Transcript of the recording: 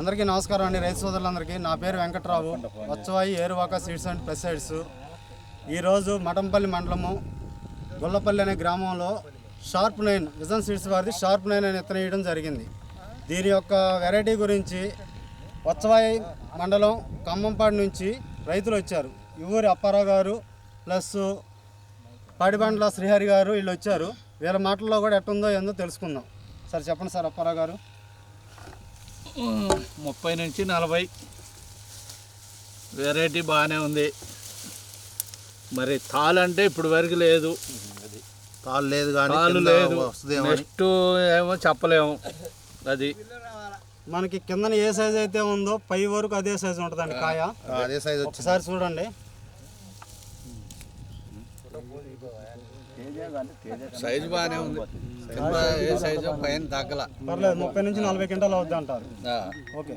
అందరికీ నమస్కారం అండి. రైతు సోదరులందరికీ. నా పేరు Venkatrao. Vachavai Eruvaka seeds and pesticides ఈరోజు మఠంపల్లి మండలము గొల్లపల్లి అనే గ్రామంలో షార్ప్ నైన్ విజన్ సీడ్స్ వారిది షార్ప్ నైన్ అని ఎత్తన వేయడం జరిగింది. దీని యొక్క వెరైటీ గురించి వచ్చవాయి మండలం ఖమ్మంపాడు నుంచి రైతులు వచ్చారు. ఈ ఊరి అప్పారావు గారు ప్లస్ పాడిబండ్ల శ్రీహరి గారు వీళ్ళు వచ్చారు. వీళ్ళ మాటల్లో కూడా ఎట్టుందో ఏందో తెలుసుకుందాం. సార్ చెప్పండి సార్ అప్పారావు గారు. ముప్పై నుంచి నలభై. వెరైటీ బాగానే ఉంది. మరి తాలు అంటే ఇప్పుడు వరకు లేదు. తాళ్ళు లేదు కానీ తాలు కింద లేదు. నెక్స్ట్ ఏమో చెప్పలేము. అది. మనకి కిందన ఏ సైజ్ అయితే ఉందో పై వరకు అదే సైజ్ ఉంటుందండి కాయ. అదే సైజ్ ఒకసారి చూడండి. సైజు బాగానే ఉంది. కింద పైన తగ్గల. పర్లేదు ముప్పై నుంచి నలభై క్వింటాలు అవుద్ది అంటారు. ఓకే.